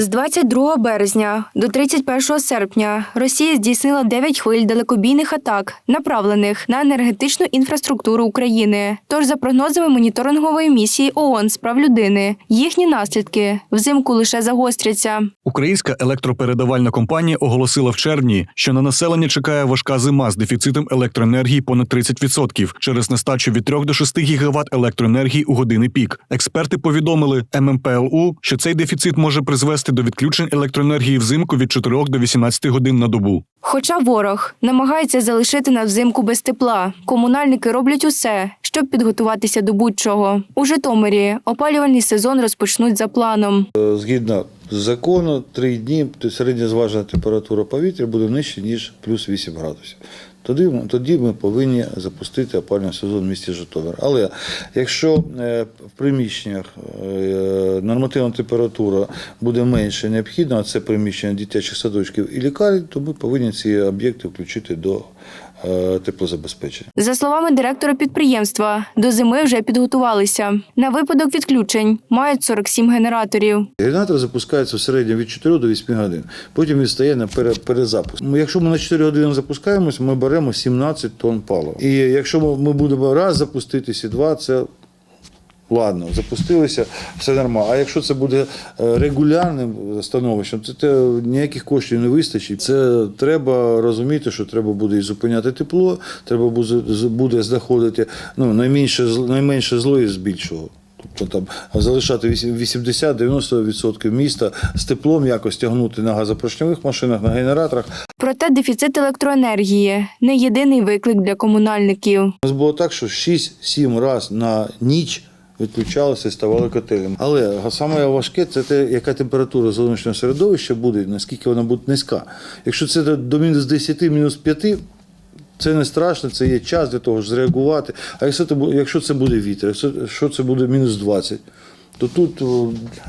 З 22 березня до 31 серпня Росія здійснила 9 хвиль далекобійних атак, направлених на енергетичну інфраструктуру України. Тож, за прогнозами моніторингової місії ООН з прав людини, їхні наслідки взимку лише загостряться. Українська електропередавальна компанія оголосила в червні, що на населення чекає важка зима з дефіцитом електроенергії понад 30% через нестачу від 3 до 6 гігават електроенергії у години пік. Експерти повідомили ММПЛУ, що цей дефіцит може призвести до відключень електроенергії взимку від 4 до 18 годин на добу. Хоча ворог намагається залишити нас взимку без тепла, комунальники роблять усе, щоб підготуватися до будь-чого. У Житомирі опалювальний сезон розпочнуть за планом. Згідно закону, три дні то середня зважена температура повітря буде нижче, ніж плюс 8 градусів. Тоді, тоді ми повинні запустити опалювальний сезон в місті Житомир. Але якщо е, в приміщеннях е, нормативна температура буде менше необхідна, це приміщення дитячих садочків і лікарень, то ми повинні ці об'єкти включити до теплозабезпечення. За словами директора підприємства, до зими вже підготувалися. На випадок відключень мають 47 генераторів. Генератор запускається в середньому від 4 до 8 годин. Потім він стає на перезапуск. Ну, Якщо ми на 4 години запускаємось, ми беремо 17 тонн палива. І якщо ми будемо раз запуститися, два, це ладно, запустилися, все нормально. А якщо це буде е, регулярним становищем, то це ніяких коштів не вистачить. Це треба розуміти, що треба буде і зупиняти тепло, треба буде, буде знаходити ну, найменше, найменше зло із більшого. Тобто там залишати 80-90% міста з теплом якось тягнути на газопоршньових машинах, на генераторах. Проте дефіцит електроенергії не єдиний виклик для комунальників. У нас було так, що 6-7 разів на ніч відключалися і ставали котелем. Але саме важке це те, яка температура зовнішнього середовища буде, наскільки вона буде низька. Якщо це до- мінус 10, мінус 5, це не страшно, це є час для того, щоб зреагувати. А якщо це, якщо це буде вітер, якщо якщо це буде мінус 20, то тут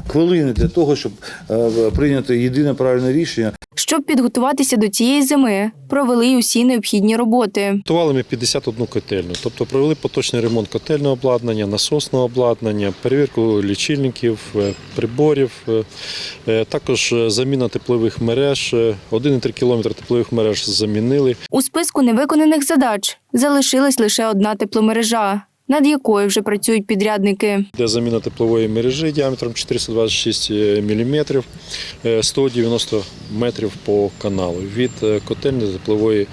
хвилини для того, щоб е, прийняти єдине правильне рішення. Щоб підготуватися до цієї зими, провели й усі необхідні роботи. Готували ми 51 котельну, тобто провели поточний ремонт котельного обладнання, насосного обладнання, перевірку лічильників, е, приборів, е, е, також заміна теплових мереж. е, 1,3 км теплових мереж замінили. У списку невиконаних задач залишилась лише одна тепломережа, над якою вже працюють підрядники. Де заміна теплової мережі діаметром 426 мм, 190 метрів по каналу від котельної до теплової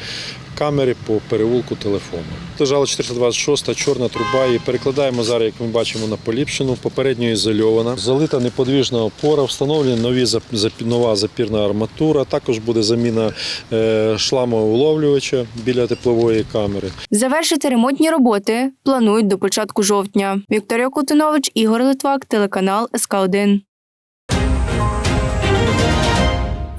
камери по переулку телефону. Лежала 426 чорна труба і перекладаємо зараз, як ми бачимо, на поліпшену, попередньо ізольована. Залита неподвіжна опора, встановлена нові нова запірна арматура. Також буде заміна е, шламового уловлювача біля теплової камери. Завершити ремонтні роботи планують до початку жовтня. Вікторія Кутинович, Ігор Литвак, телеканал СК 1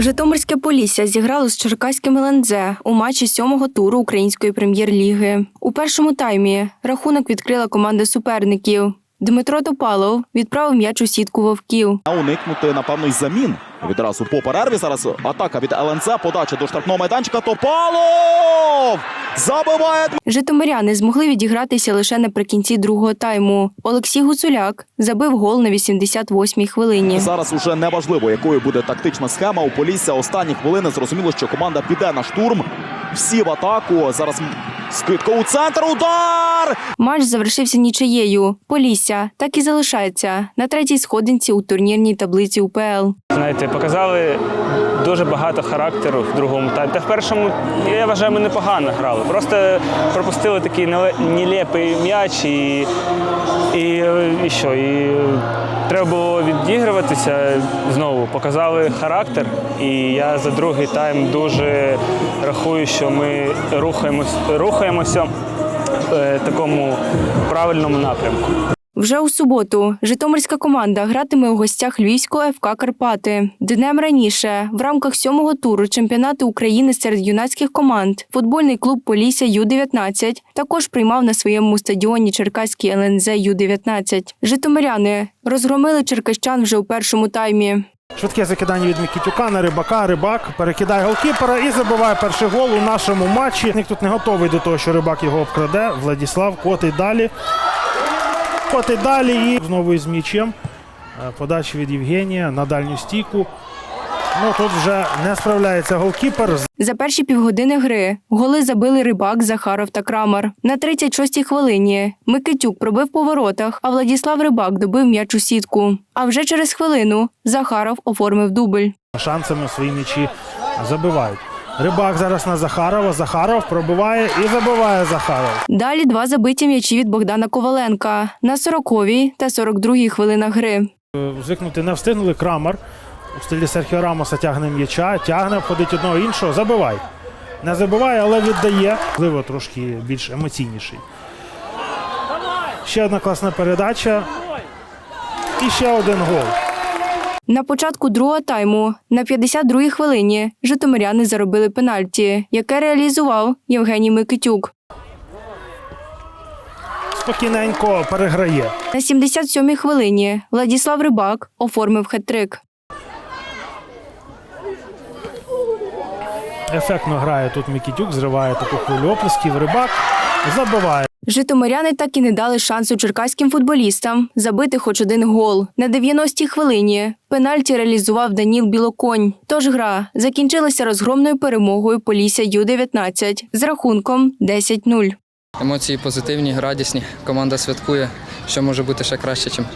Житомирське Полісся зіграло з Черкаським ЛНЗ у матчі сьомого туру української прем'єр-ліги. У першому таймі рахунок відкрила команда суперників. Дмитро Топалов відправив м'яч у сітку вовків. А уникнути, напевно, й замін. Відразу по перерві зараз атака від ЛНЦ, подача до штрафного майданчика. Топалов! Забиває Житомиряни змогли відігратися лише наприкінці другого тайму. Олексій Гуцуляк забив гол на 88-й хвилині. Зараз уже неважливо, якою буде тактична схема. У Полісся останні хвилини зрозуміло, що команда піде на штурм. Всі в атаку. Зараз скидка у центр. Удар! Матч завершився нічиєю. Полісся так і залишається на третій сходинці у турнірній таблиці УПЛ. Знаєте, показали дуже багато характеру в другому таймі. Та в першому, я вважаю, ми непогано грали. Просто пропустили такий неле- нелепий м'яч і, і, і що? І треба було відігруватися знову. Показали характер, і я за другий тайм дуже рахую, що ми рухаємось, рухаємося в такому правильному напрямку. Вже у суботу Житомирська команда гратиме у гостях Львівського ФК Карпати. Днем раніше, в рамках сьомого туру чемпіонату України серед юнацьких команд, футбольний клуб Полісся Ю-19 також приймав на своєму стадіоні Черкаський ЛНЗ Ю-19. Житомиряни розгромили черкащан вже у першому таймі. Швидке закидання від Микітюка на рибака. Рибак перекидає голкіпера і забиває перший гол у нашому матчі. Ник тут не готовий до того, що рибак його обкраде. Владіслав котить далі. Котить далі і знову із м'ячем. Е, Подача від Євгенія на дальню стійку. Ну тут вже не справляється голкіпер. За перші півгодини гри голи забили Рибак, Захаров та Крамар. На 36-й хвилині Микитюк пробив по воротах, а Владіслав Рибак добив м'яч у сітку. А вже через хвилину Захаров оформив дубль. Шансами свої м'ячі забивають. Рибак зараз на Захарова. Захаров пробиває і забиває Захаров. Далі два забиті м'ячі від Богдана Коваленка на 40-й та 42-й хвилинах гри. Звикнути не встигнули. Крамер у стилі Серхіо Рамоса тягне м'яча, тягне, обходить одного іншого. Забивай. Не забиває, але віддає. Можливо, трошки більш емоційніший. Ще одна класна передача. І ще один гол. На початку другого тайму на 52-й хвилині житомиряни заробили пенальті, яке реалізував Євгеній Микитюк. Спокійненько переграє. На 77-й хвилині Владіслав Рибак оформив хет-трик. Ефектно грає тут Мікітюк, зриває таку хвилю оплесків. Рибак забиває. Житомиряни так і не дали шансу черкаським футболістам забити хоч один гол. На 90-й хвилині пенальті реалізував Даніл Білоконь. Тож гра закінчилася розгромною перемогою Полісся Ю-19 з рахунком 10-0. Емоції позитивні, радісні. Команда святкує, що може бути ще краще, ніж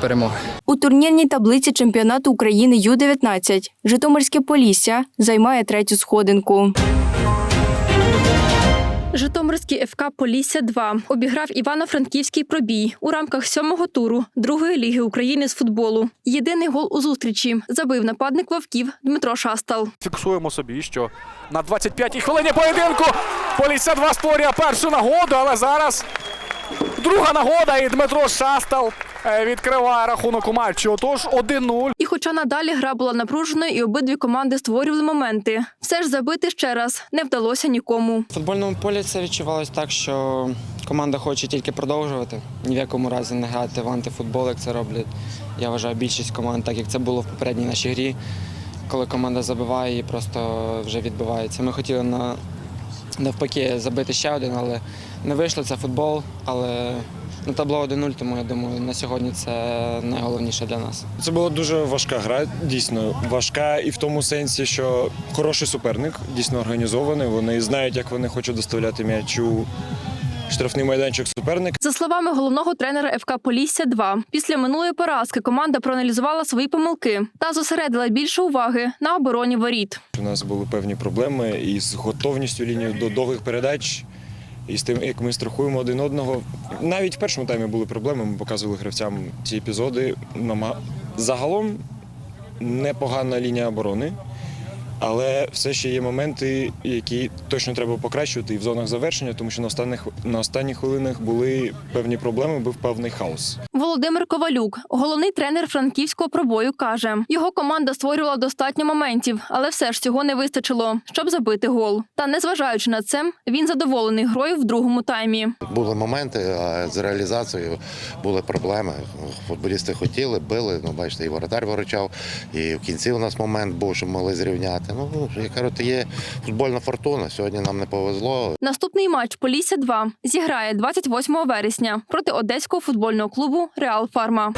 перемога. У турнірній таблиці чемпіонату України Ю-19 Житомирське Полісся займає третю сходинку. Житомирський ФК Полісся 2 обіграв Івано-Франківський пробій у рамках сьомого туру другої ліги України з футболу. Єдиний гол у зустрічі забив нападник вовків Дмитро Шастал. Фіксуємо собі, що на 25-й хвилині поєдинку Полісся 2 створює першу нагоду, але зараз друга нагода і Дмитро Шастал е, відкриває рахунок у матчі. Отож 1-0. Хоча надалі гра була напруженою і обидві команди створювали моменти, все ж забити ще раз не вдалося нікому. В футбольному полі це відчувалось так, що команда хоче тільки продовжувати, ні в якому разі не грати в антифутбол, як це роблять. Я вважаю більшість команд, так як це було в попередній нашій грі, коли команда забиває і просто вже відбивається. Ми хотіли на навпаки забити ще один, але не вийшло. Це футбол, але на табло 1-0, тому я думаю, на сьогодні це найголовніше для нас. Це була дуже важка гра, дійсно важка, і в тому сенсі, що хороший суперник, дійсно організований. Вони знають, як вони хочуть доставляти м'яч у штрафний майданчик суперника. За словами головного тренера ФК Полісся 2 після минулої поразки команда проаналізувала свої помилки та зосередила більше уваги на обороні воріт. У нас були певні проблеми із готовністю лінії до довгих передач. І з тим, як ми страхуємо один одного. Навіть в першому таймі були проблеми. Ми показували гравцям ці епізоди. Загалом непогана лінія оборони, але все ще є моменти, які точно треба покращувати і в зонах завершення, тому що на останніх на останніх хвилинах були певні проблеми, був певний хаос. Володимир Ковалюк, головний тренер франківського пробою, каже: його команда створювала достатньо моментів, але все ж цього не вистачило, щоб забити гол. Та незважаючи на це, він задоволений грою в другому таймі. Були моменти, а з реалізацією були проблеми. Футболісти хотіли, били. Ну, бачите, і воротар виручав, і в кінці у нас момент був, що могли зрівняти. Ну, я кажу, то є футбольна фортуна. Сьогодні нам не повезло. Наступний матч Полісся 2 зіграє 28 вересня проти одеського футбольного клубу Реал Фарма.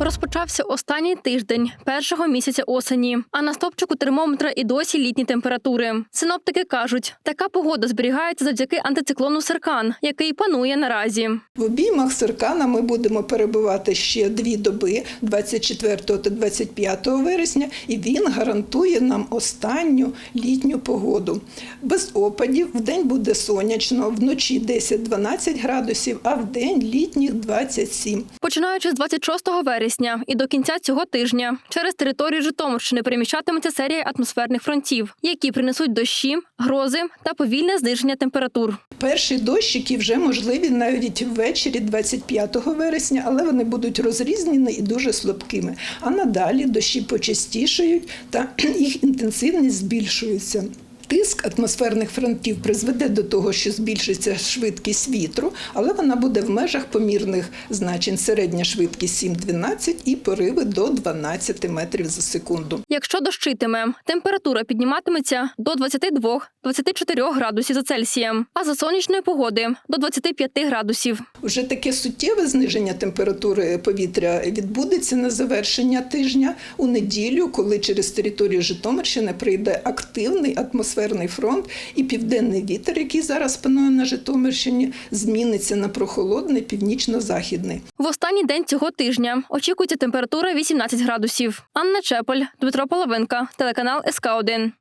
Розпочався останній тиждень першого місяця осені, а на стопчику термометра і досі літні температури. Синоптики кажуть, така погода зберігається завдяки антициклону Серкан, який панує наразі. В обіймах Серкана ми будемо перебувати ще дві доби 24 та 25 вересня, і він гарантує нам останню літню погоду. Без опадів в день буде сонячно, вночі 10-12 градусів, а в день літніх 27. Починаючи з 26 вересня і до кінця цього тижня через територію Житомирщини переміщатиметься серія атмосферних фронтів, які принесуть дощі, грози та повільне зниження температур. Перші дощики вже можливі навіть ввечері 25 вересня, але вони будуть розрізнені і дуже слабкими. А надалі дощі почастішають та їх інтенсивність збільшується. Тиск атмосферних фронтів призведе до того, що збільшиться швидкість вітру, але вона буде в межах помірних значень. Середня швидкість 7-12 і пориви до 12 метрів за секунду. Якщо дощитиме, температура підніматиметься до 22-24 градусів за Цельсієм, а за сонячної погоди до 25 градусів. Вже таке суттєве зниження температури повітря відбудеться на завершення тижня у неділю, коли через територію Житомирщини прийде активний атмосферний фронт, і південний вітер, який зараз панує на Житомирщині, зміниться на прохолодний північно-західний. В останній день цього тижня очікується температура 18 градусів. Анна Чепель, Дмитро Половинка, телеканал СК 1